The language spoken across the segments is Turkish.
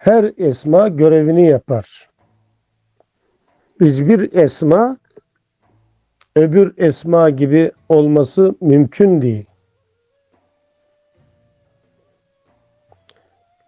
Her esma görevini yapar. Hiçbir esma öbür esma gibi olması mümkün değil.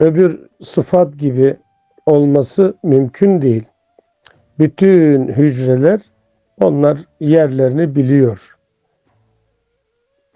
Öbür sıfat gibi olması mümkün değil. Bütün hücreler onlar yerlerini biliyor.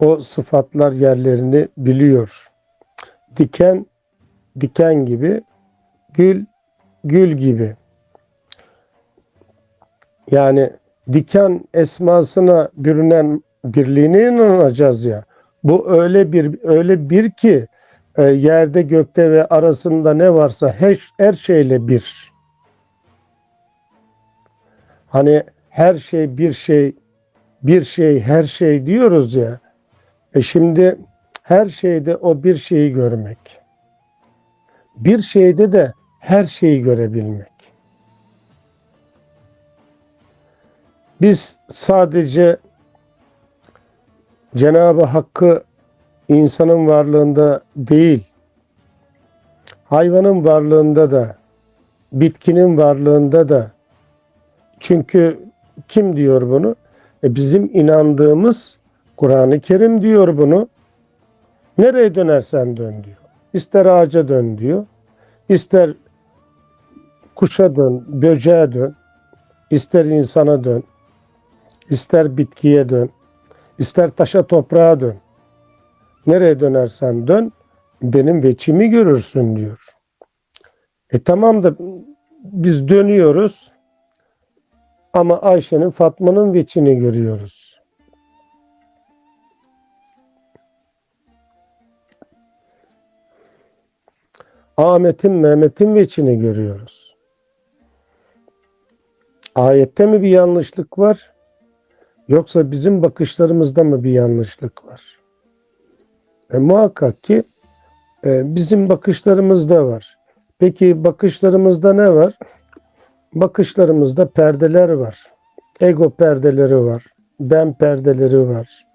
O sıfatlar yerlerini biliyor. Diken diken gibi, gül gül gibi. Yani diken esmasına bürünen birliğine inanacağız ya. Bu öyle bir öyle bir ki e, yerde gökte ve arasında ne varsa her, her şeyle bir. Hani her şey bir şey bir şey her şey diyoruz ya. E şimdi her şeyde o bir şeyi görmek. Bir şeyde de her şeyi görebilmek. Biz sadece Cenab-ı Hakk'ı insanın varlığında değil, hayvanın varlığında da, bitkinin varlığında da. Çünkü kim diyor bunu? E bizim inandığımız Kur'an-ı Kerim diyor bunu. Nereye dönersen dön diyor. İster ağaca dön diyor. İster kuşa dön, böceğe dön. ister insana dön. ister bitkiye dön. ister taşa toprağa dön. Nereye dönersen dön benim veçimi görürsün diyor. E tamam da biz dönüyoruz ama Ayşe'nin Fatma'nın veçini görüyoruz. Ahmet'in Mehmet'in veçini görüyoruz. Ayette mi bir yanlışlık var? Yoksa bizim bakışlarımızda mı bir yanlışlık var? E, muhakkak ki e, bizim bakışlarımızda var. Peki bakışlarımızda ne var? Bakışlarımızda perdeler var. Ego perdeleri var. Ben perdeleri var.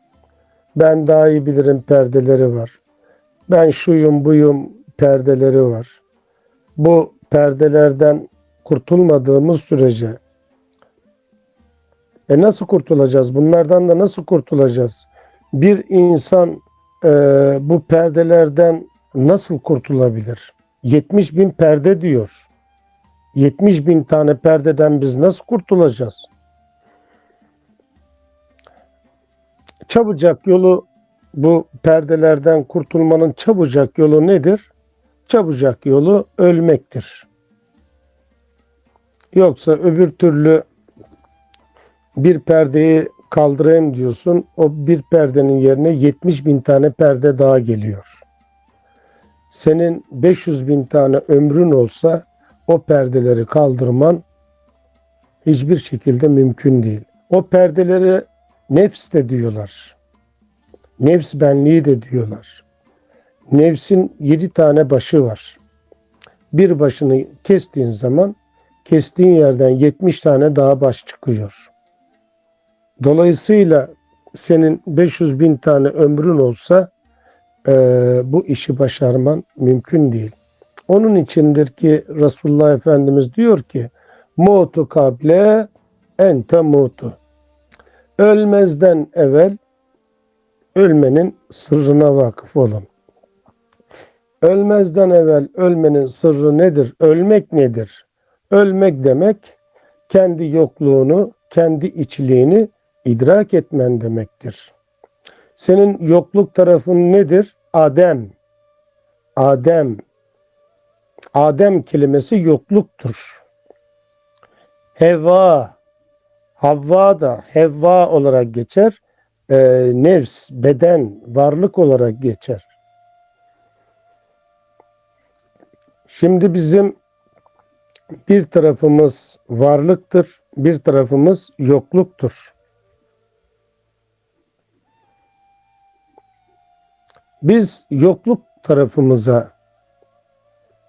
Ben daha iyi bilirim perdeleri var. Ben şuyum buyum perdeleri var. Bu perdelerden kurtulmadığımız sürece e nasıl kurtulacağız? Bunlardan da nasıl kurtulacağız? Bir insan e, bu perdelerden nasıl kurtulabilir? 70 bin perde diyor. 70 bin tane perdeden biz nasıl kurtulacağız? Çabucak yolu bu perdelerden kurtulmanın çabucak yolu nedir? Çabucak yolu ölmektir. Yoksa öbür türlü bir perdeyi kaldırayım diyorsun. O bir perdenin yerine 70 bin tane perde daha geliyor. Senin 500 bin tane ömrün olsa o perdeleri kaldırman hiçbir şekilde mümkün değil. O perdeleri nefs de diyorlar. Nefs benliği de diyorlar. Nefsin yedi tane başı var. Bir başını kestiğin zaman kestiğin yerden 70 tane daha baş çıkıyor. Dolayısıyla senin 500 bin tane ömrün olsa e, bu işi başarman mümkün değil. Onun içindir ki Resulullah Efendimiz diyor ki Mutu kable ente mutu. Ölmezden evvel ölmenin sırrına vakıf olun. Ölmezden evvel ölmenin sırrı nedir? Ölmek nedir? Ölmek demek kendi yokluğunu, kendi içliğini idrak etmen demektir. Senin yokluk tarafın nedir? Adem. Adem. Adem kelimesi yokluktur. Heva. Havva da Hevva olarak geçer. E, nefs, beden, varlık olarak geçer. Şimdi bizim bir tarafımız varlıktır, bir tarafımız yokluktur. Biz yokluk tarafımıza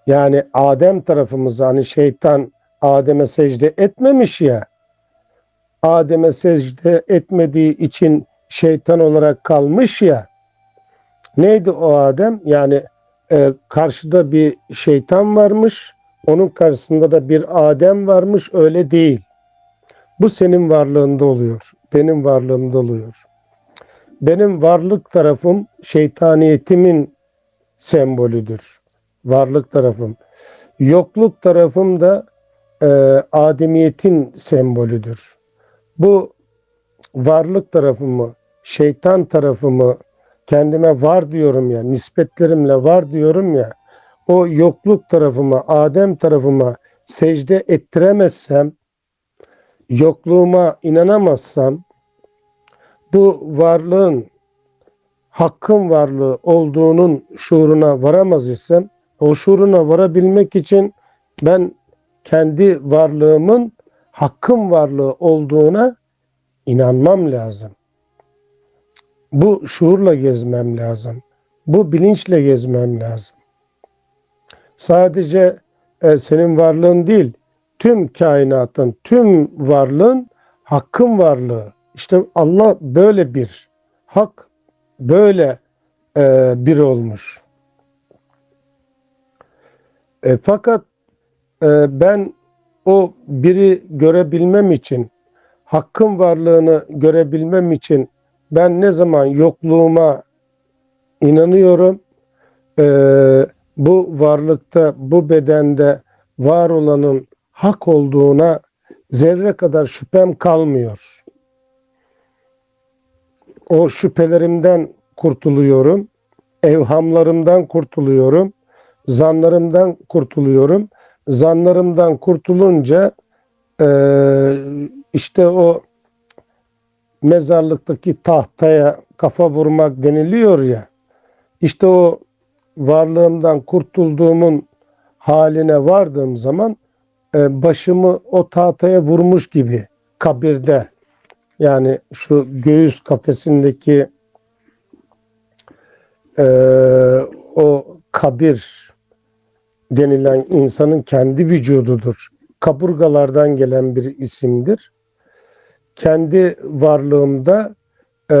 yani Adem tarafımıza hani şeytan Adem'e secde etmemiş ya Adem'e secde etmediği için şeytan olarak kalmış ya neydi o Adem? Yani e, karşıda bir şeytan varmış Onun karşısında da bir Adem varmış öyle değil. Bu senin varlığında oluyor. Benim varlığımda oluyor. Benim varlık tarafım şeytaniyetimin sembolüdür. Varlık tarafım. Yokluk tarafım da e, ademiyetin sembolüdür. Bu varlık tarafımı, şeytan tarafımı kendime var diyorum ya, nispetlerimle var diyorum ya, o yokluk tarafıma, Adem tarafıma secde ettiremezsem, yokluğuma inanamazsam, bu varlığın hakkın varlığı olduğunun şuuruna varamaz isem, o şuuruna varabilmek için ben kendi varlığımın hakkın varlığı olduğuna inanmam lazım. Bu şuurla gezmem lazım. Bu bilinçle gezmem lazım. Sadece e, senin varlığın değil, tüm kainatın, tüm varlığın hakkın varlığı. İşte Allah böyle bir, hak böyle e, bir olmuş. E, fakat e, ben o biri görebilmem için, hakkın varlığını görebilmem için ben ne zaman yokluğuma inanıyorum, e, bu varlıkta, bu bedende var olanın hak olduğuna zerre kadar şüphem kalmıyor. O şüphelerimden kurtuluyorum, evhamlarımdan kurtuluyorum, zanlarımdan kurtuluyorum. Zanlarımdan kurtulunca e, işte o mezarlıktaki tahtaya kafa vurmak deniliyor ya. İşte o varlığımdan kurtulduğumun haline vardığım zaman e, başımı o tahtaya vurmuş gibi kabirde yani şu göğüs kafesindeki e, o kabir denilen insanın kendi vücududur. Kaburgalardan gelen bir isimdir. Kendi varlığımda e,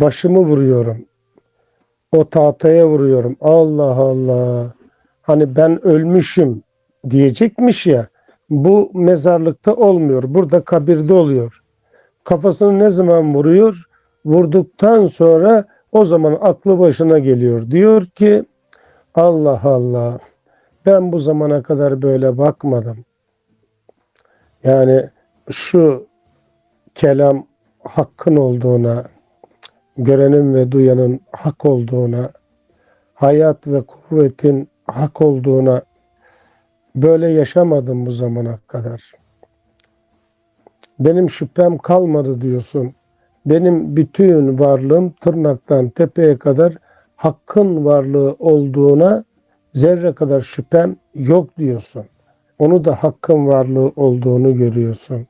başımı vuruyorum. O tahtaya vuruyorum. Allah Allah. Hani ben ölmüşüm diyecekmiş ya. Bu mezarlıkta olmuyor. Burada kabirde oluyor. Kafasını ne zaman vuruyor? Vurduktan sonra o zaman aklı başına geliyor. Diyor ki Allah Allah ben bu zamana kadar böyle bakmadım. Yani şu kelam hakkın olduğuna, görenin ve duyanın hak olduğuna, hayat ve kuvvetin hak olduğuna böyle yaşamadım bu zamana kadar. Benim şüphem kalmadı diyorsun. Benim bütün varlığım tırnaktan tepeye kadar hakkın varlığı olduğuna zerre kadar şüphem yok diyorsun. Onu da hakkın varlığı olduğunu görüyorsun.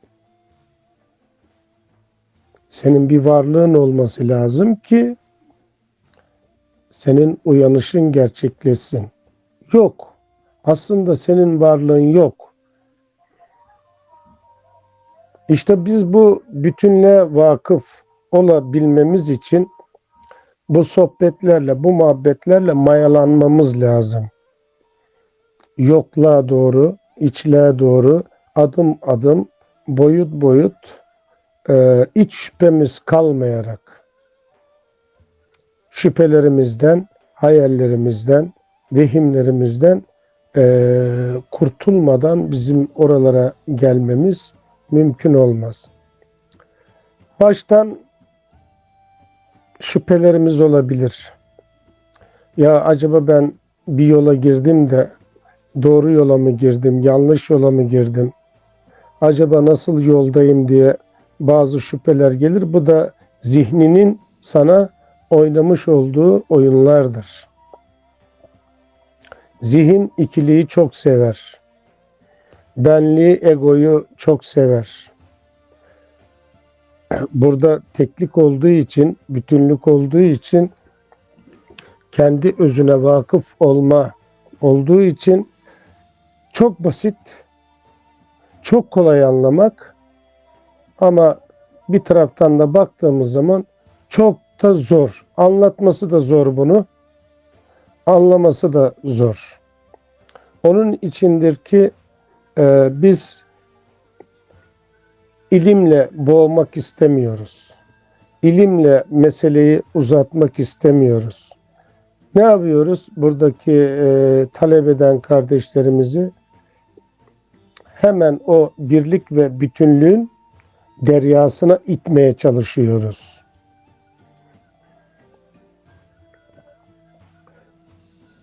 Senin bir varlığın olması lazım ki senin uyanışın gerçekleşsin. Yok. Aslında senin varlığın yok. İşte biz bu bütünle vakıf olabilmemiz için bu sohbetlerle, bu muhabbetlerle mayalanmamız lazım. Yokluğa doğru, içliğe doğru adım adım, boyut boyut e, iç şüphemiz kalmayarak şüphelerimizden, hayallerimizden, vehimlerimizden e, kurtulmadan bizim oralara gelmemiz mümkün olmaz. Baştan şüphelerimiz olabilir. Ya acaba ben bir yola girdim de doğru yola mı girdim, yanlış yola mı girdim? Acaba nasıl yoldayım diye bazı şüpheler gelir. Bu da zihninin sana oynamış olduğu oyunlardır. Zihin ikiliği çok sever. Benliği, egoyu çok sever. Burada teklik olduğu için, bütünlük olduğu için kendi özüne vakıf olma olduğu için çok basit, çok kolay anlamak ama bir taraftan da baktığımız zaman çok da zor. Anlatması da zor bunu. Anlaması da zor. Onun içindir ki e, biz ilimle boğmak istemiyoruz. İlimle meseleyi uzatmak istemiyoruz. Ne yapıyoruz? Buradaki e, talep eden kardeşlerimizi hemen o birlik ve bütünlüğün deryasına itmeye çalışıyoruz.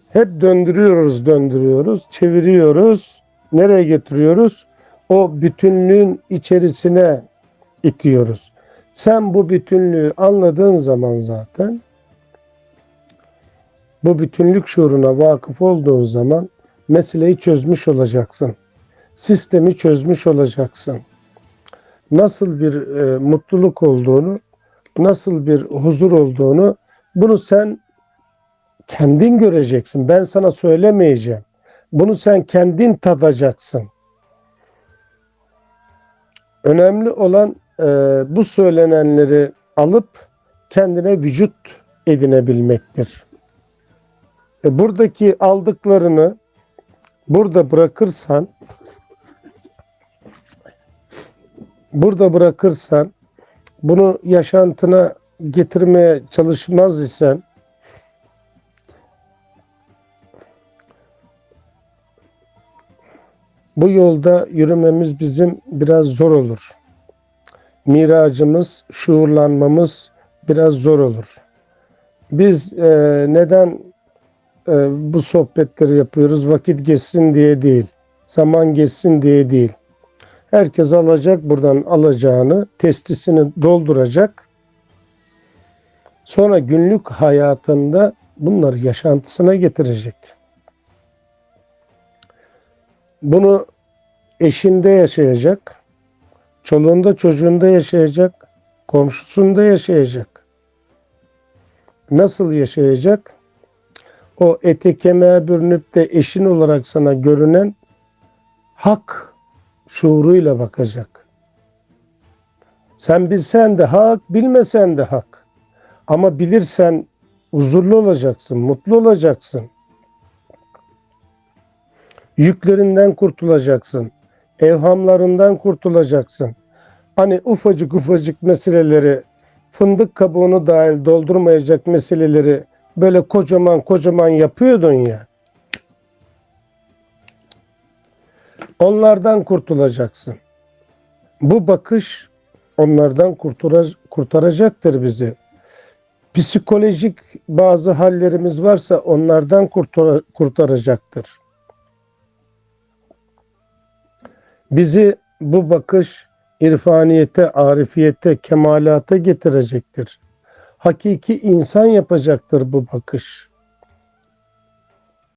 Hep döndürüyoruz, döndürüyoruz, çeviriyoruz. Nereye getiriyoruz? O bütünlüğün içerisine itiyoruz. Sen bu bütünlüğü anladığın zaman zaten bu bütünlük şuuruna vakıf olduğun zaman meseleyi çözmüş olacaksın. Sistemi çözmüş olacaksın. Nasıl bir e, mutluluk olduğunu, nasıl bir huzur olduğunu bunu sen kendin göreceksin. Ben sana söylemeyeceğim. Bunu sen kendin tadacaksın. Önemli olan e, bu söylenenleri alıp kendine vücut edinebilmektir. E, buradaki aldıklarını burada bırakırsan burada bırakırsan bunu yaşantına getirmeye çalışmaz isen bu yolda yürümemiz bizim biraz zor olur. Miracımız, şuurlanmamız biraz zor olur. Biz e, neden e, bu sohbetleri yapıyoruz? Vakit geçsin diye değil, zaman geçsin diye değil. Herkes alacak buradan alacağını, testisini dolduracak. Sonra günlük hayatında bunları yaşantısına getirecek. Bunu eşinde yaşayacak, çoluğunda çocuğunda yaşayacak, komşusunda yaşayacak. Nasıl yaşayacak? O ete kemiğe bürünüp de eşin olarak sana görünen hak şuuruyla bakacak. Sen bilsen de hak, bilmesen de hak. Ama bilirsen huzurlu olacaksın, mutlu olacaksın. Yüklerinden kurtulacaksın. Evhamlarından kurtulacaksın. Hani ufacık ufacık meseleleri, fındık kabuğunu dahil doldurmayacak meseleleri böyle kocaman kocaman yapıyordun ya. Onlardan kurtulacaksın. Bu bakış onlardan kurtara- kurtaracaktır bizi. Psikolojik bazı hallerimiz varsa onlardan kurtara- kurtaracaktır. Bizi bu bakış irfaniyete, arifiyete, kemalata getirecektir. Hakiki insan yapacaktır bu bakış.